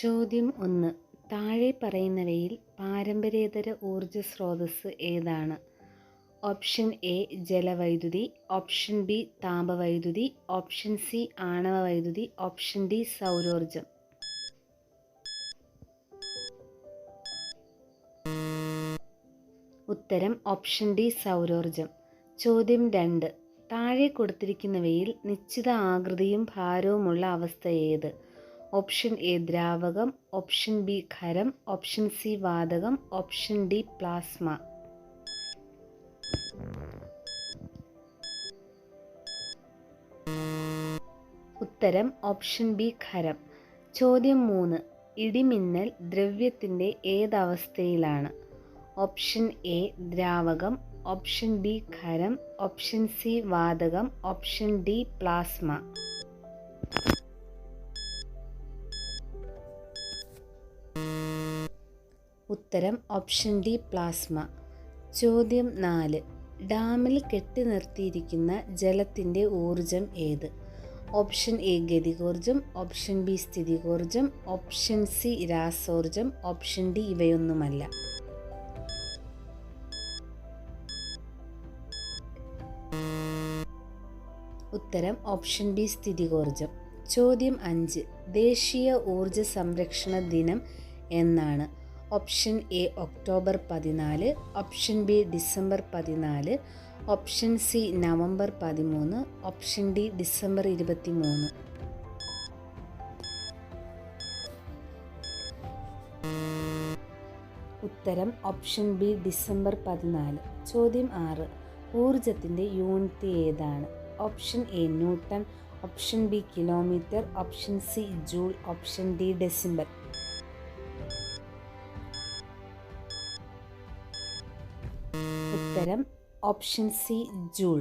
ചോദ്യം ഒന്ന്. താഴെ പറയുന്നവയിൽ പാരമ്പര്യേതര ഊർജ സ്രോതസ് ഏതാണ്? ഓപ്ഷൻ എ ജലവൈദ്യുതി. ഓപ്ഷൻ ബി താപവൈദ്യുതി. ഓപ്ഷൻ സി ആണവ വൈദ്യുതി ഓപ്ഷൻ ഡി സൗരോർജം. ഉത്തരം ഓപ്ഷൻ ഡി സൗരോർജം. ചോദ്യം രണ്ട്. താഴെ കൊടുത്തിരിക്കുന്നവയിൽ നിശ്ചിത ആകൃതിയും ഭാരവുമുള്ള അവസ്ഥ ഏത്? ഓപ്ഷൻ എ ദ്രാവകം ഓപ്ഷൻ ബി ഖരം ഓപ്ഷൻ സി വാതകം ഓപ്ഷൻ ഡി പ്ലാസ്മ. ഉത്തരം ഓപ്ഷൻ ബി ഖരം. ചോദ്യം മൂന്ന്. ഇടിമിന്നൽ ദ്രവ്യത്തിന്റെ ഏതവസ്ഥയിലാണ്? ഓപ്ഷൻ എ ദ്രാവകം ഓപ്ഷൻ ബി ഖരം ഓപ്ഷൻ സി വാതകം ഓപ്ഷൻ ഡി പ്ലാസ്മ. ഉത്തരം ഓപ്ഷൻ ഡി പ്ലാസ്മ. ചോദ്യം നാല്. ഡാമിൽ കെട്ടി നിർത്തിയിരിക്കുന്ന ജലത്തിന്റെ ഊർജം ഏത്? ഓപ്ഷൻ എ ഗതികോർജം ഓപ്ഷൻ ബി സ്ഥിതികോർജം ഓപ്ഷൻ സി രാസോർജം ഓപ്ഷൻ ഡി ഇവയൊന്നുമല്ല. ഉത്തരം ഓപ്ഷൻ ബി സ്ഥിതികോർജം ചോദ്യം അഞ്ച്. ദേശീയ ഊർജ സംരക്ഷണ ദിനം എന്നാണ്. ഓപ്ഷൻ എ ഒക്ടോബർ പതിനാല് ഓപ്ഷൻ ബി ഡിസംബർ പതിനാല് ഓപ്ഷൻ സി നവംബർ പതിമൂന്ന് ഓപ്ഷൻ ഡി ഡിസംബർ ഇരുപത്തി മൂന്ന് ഉത്തരം ഓപ്ഷൻ ബി ഡിസംബർ പതിനാല്. ചോദ്യം ആറ്. ഊർജത്തിന്റെ യൂണിറ്റ് ഏതാണ്? Option A newton option B kilometre option C joule option D decibel. Option C joule.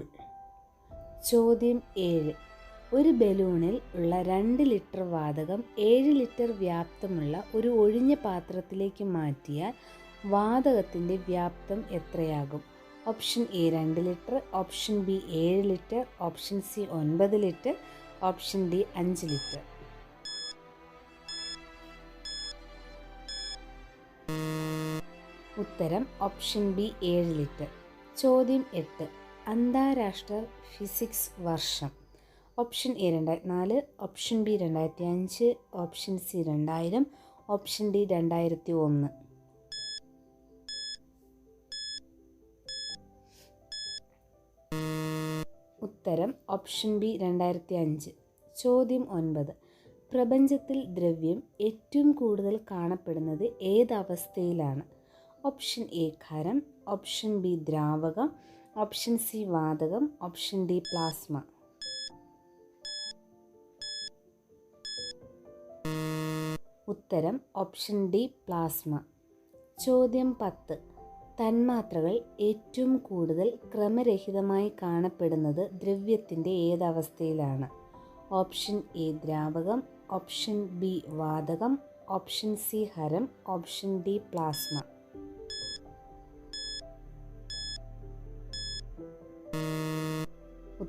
ചോദ്യം ഏഴ്. ഒരു ബലൂണിൽ ഉള്ള രണ്ട് ലിറ്റർ വാതകം ഏഴ് ലിറ്റർ വ്യാപ്തമുള്ള ഒരു ഒഴിഞ്ഞ പാത്രത്തിലേക്ക് മാറ്റിയാൽ വാതകത്തിന്റെ വ്യാപ്തം എത്രയാകും? ഓപ്ഷൻ എ രണ്ട് ലിറ്റർ ഓപ്ഷൻ ബി ഏഴ് ലിറ്റർ ഓപ്ഷൻ സി ഒൻപത് ലിറ്റർ ഓപ്ഷൻ ഡി അഞ്ച് ലിറ്റർ. ഉത്തരം ഓപ്ഷൻ ബി ഏഴ് ലിറ്റർ. ചോദ്യം എട്ട്. അന്താരാഷ്ട്ര ഫിസിക്സ് വർഷം. ഓപ്ഷൻ എ രണ്ടായിരത്തി നാല് ഓപ്ഷൻ ബി രണ്ടായിരത്തി അഞ്ച് ഓപ്ഷൻ സി രണ്ടായിരം ഓപ്ഷൻ ഡി രണ്ടായിരത്തി ഒന്ന് ഉത്തരം ഓപ്ഷൻ ബി രണ്ടായിരത്തി അഞ്ച് ചോദ്യം ഒൻപത്. പ്രപഞ്ചത്തിൽ ദ്രവ്യം ഏറ്റവും കൂടുതൽ കാണപ്പെടുന്നത് ഏതവസ്ഥയിലാണ് ഓപ്ഷൻ എ ഖരം ഓപ്ഷൻ ബി ദ്രാവകം ഓപ്ഷൻ സി വാതകം ഓപ്ഷൻ ഡി പ്ലാസ്മ. ഉത്തരം ഓപ്ഷൻ ഡി പ്ലാസ്മ. ചോദ്യം പത്ത്. തന്മാത്രകൾ ഏറ്റവും കൂടുതൽ ക്രമരഹിതമായി കാണപ്പെടുന്നത് ദ്രവ്യത്തിന്റെ ഏതവസ്ഥയിലാണ്? ഓപ്ഷൻ എ ദ്രാവകം ഓപ്ഷൻ ബി വാതകം ഓപ്ഷൻ സി ഹരം ഓപ്ഷൻ ഡി പ്ലാസ്മ.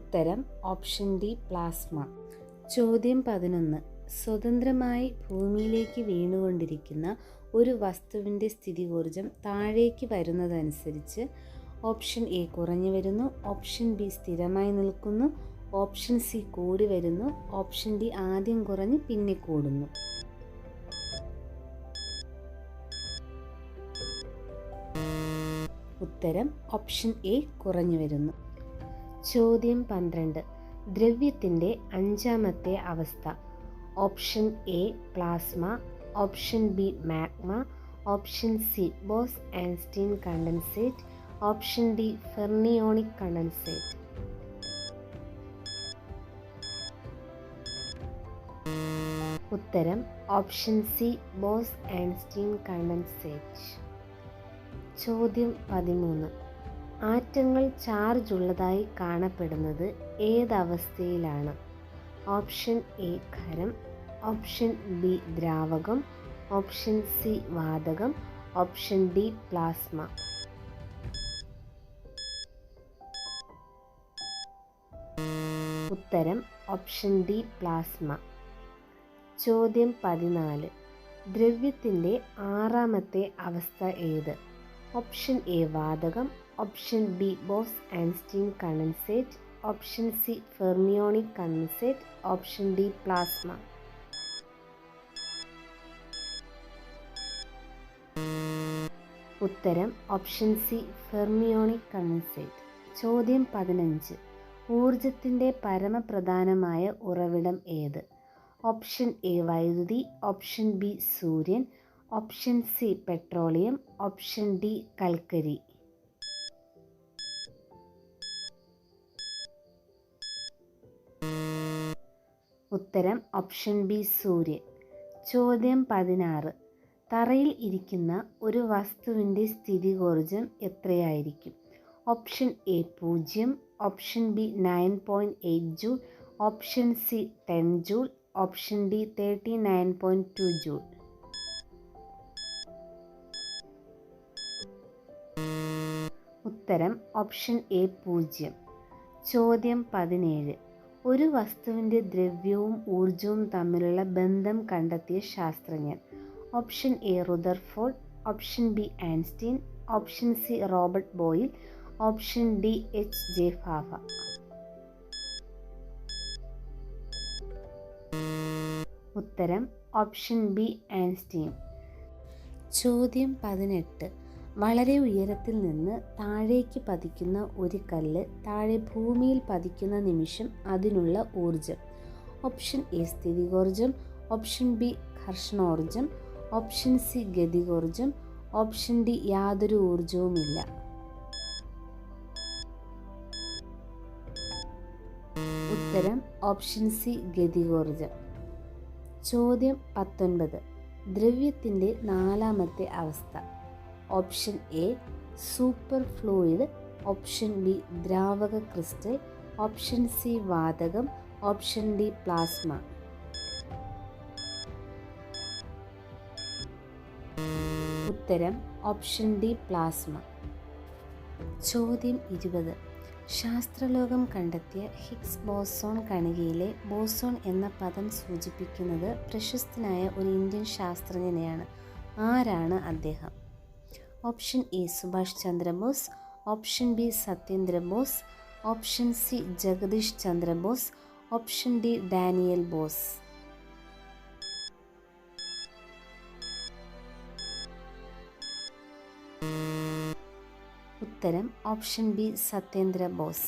ഉത്തരം ഓപ്ഷൻ ഡി പ്ലാസ്മ. ചോദ്യം പതിനൊന്ന്. സ്വതന്ത്രമായി ഭൂമിയിലേക്ക് വീണുകൊണ്ടിരിക്കുന്ന ഒരു വസ്തുവിന്റെ സ്ഥിതികോർജം താഴേക്ക് വരുന്നതനുസരിച്ച് ഓപ്ഷൻ എ കുറഞ്ഞു വരുന്നു ഓപ്ഷൻ ബി സ്ഥിരമായി നിൽക്കുന്നു ഓപ്ഷൻ സി കൂടി വരുന്നു ഓപ്ഷൻ ഡി ആദ്യം കുറഞ്ഞ് പിന്നെ കൂടുന്നു. ഉത്തരം ഓപ്ഷൻ എ കുറഞ്ഞു വരുന്നു. ചോദ്യം പന്ത്രണ്ട്. ദ്രവ്യത്തിന്റെ അഞ്ചാമത്തെ അവസ്ഥ. Option A plasma. Option B magma. Option C Bose Einstein condensate. Option D fermionic condensate. ഉത്തരം option C Bose Einstein condensate. ചോദ്യം പതിമൂന്ന്. ആറ്റങ്ങൾ ചാർജ് ഉള്ളതായി കാണപ്പെടുന്നത് ഏതവസ്ഥയിലാണ്? ഓപ്ഷൻ എ ഖരം ഓപ്ഷൻ ബി ദ്രാവകം ഓപ്ഷൻ സി വാതകം ഓപ്ഷൻ ഡി പ്ലാസ്മ. ഉത്തരം ഓപ്ഷൻ ഡി പ്ലാസ്മ. ചോദ്യം പതിനാല്. ദ്രവ്യത്തിന്റെ ആറാമത്തെ അവസ്ഥ ഏത്? ഓപ്ഷൻ എ വാതകം option B Bose Einstein condensate option C fermionic condensate option D plasma ഉത്തരം ഓപ്ഷൻ സി ഫെർമിയോണിക് കണ്ടൻസേറ്റ് ചോദ്യം പതിനഞ്ച്. ഊർജത്തിന്റെ പരമപ്രധാനമായ ഉറവിടം ഏത്? ഓപ്ഷൻ എ വൈദ്യുതി ഓപ്ഷൻ ബി സൂര്യൻ option C petroleum option D കൽക്കരി. ഉത്തരം ഓപ്ഷൻ ബി സൂര്യൻ. ചോദ്യം പതിനാറ്. തറയിൽ ഇരിക്കുന്ന ഒരു വസ്തുവിന്റെ സ്ഥിതികോർജം എത്രയായിരിക്കും? ഓപ്ഷൻ എ പൂജ്യം option B nine point eight joule option C ten joule option D thirty nine point two joule ഉത്തരം ഓപ്ഷൻ എ പൂജ്യം. ചോദ്യം പതിനേഴ്. ഒരു വസ്തുവിന്റെ ദ്രവ്യവും ഊർജവും തമ്മിലുള്ള ബന്ധം കണ്ടെത്തിയ ശാസ്ത്രജ്ഞൻ. Option A Rutherford option B Einstein option C Robert Boyle option D H J FaFa. ഉത്തരം ഓപ്ഷൻ ബി ആൻസ്റ്റീൻ ചോദ്യം പതിനെട്ട്. വളരെ ഉയരത്തിൽ നിന്ന് താഴേക്ക് പതിക്കുന്ന ഒരു കല്ല് താഴെ ഭൂമിയിൽ പതിക്കുന്ന നിമിഷം അതിനുള്ള ഊർജം ഓപ്ഷൻ എ സ്ഥിതികോർജം ഓപ്ഷൻ ബി ഘർഷണോർജം ഓപ്ഷൻ സി ഗതികോർജം ഓപ്ഷൻ ഡി യാതൊരു ഊർജവുമില്ല ഉത്തരം ഓപ്ഷൻ സി ഗതികോർജം ചോദ്യം പത്തൊൻപത്. ദ്രവ്യത്തിന്റെ നാലാമത്തെ അവസ്ഥ. Option A superfluid. Option B ദ്രാവക ക്രിസ്റ്റൽ. ഓപ്ഷൻ സി വാതകം. Option D plasma. ഉത്തരം ഓപ്ഷൻ ഡി പ്ലാസ്മ. ചോദ്യം ഇരുപത്. ശാസ്ത്രലോകം കണ്ടെത്തിയ ഹിഗ്സ് ബോസോൺ കണികയിലെ ബോസോൺ എന്ന പദം സൂചിപ്പിക്കുന്നത് പ്രശസ്തനായ ഒരു ഇന്ത്യൻ ശാസ്ത്രജ്ഞനെയാണ്. ആരാണ് അദ്ദേഹം? Option A Subhash Chandrabose option B Satyendra Bose option C Jagadish Chandrabose option D Daniel Bose. ഉത്തരം ഓപ്ഷൻ ബി സത്യേന്ദ്ര ബോസ്